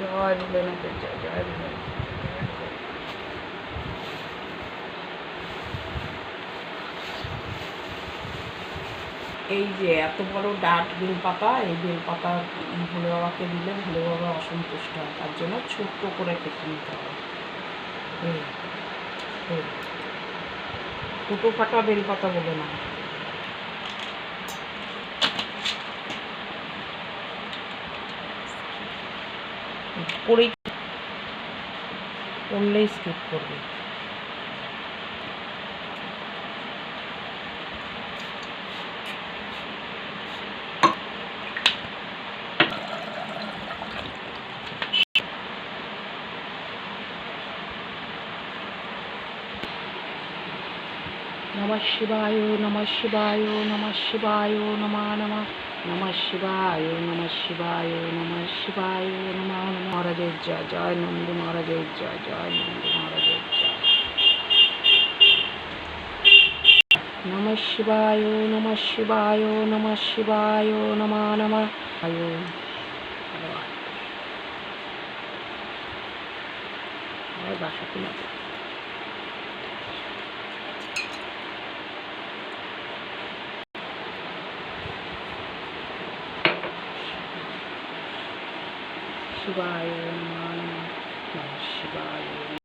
জয় জয় এই যে এত বড় ডাট বেল পাতা এই বেল পাতা ভোলে বাবাকে দিলে ভোলে বাবা অসন্তুষ্ট হয়, তার জন্য ছোট্ট করে কেটে নিতে এই। ফুটো ফাটা বেল পাতা বলে না করেই করলেই স্কিপ করবে। নমঃ শিবায় নমঃ শিবায় নমঃ শিবায় নমঃ নমঃ। নমঃ শিবায় নমঃ শিবায় নমঃ শিবায়, নমঃ মহারাজের জয় জয় নন্দ মহারাজের জয় জয় নন্দ মহারাজের জয়। নমঃ শিবায় নমঃ শিবায় নমঃ শিবায়, নমঃ নমঃ আয় বাসা কিনা শিবায় নম শিবায়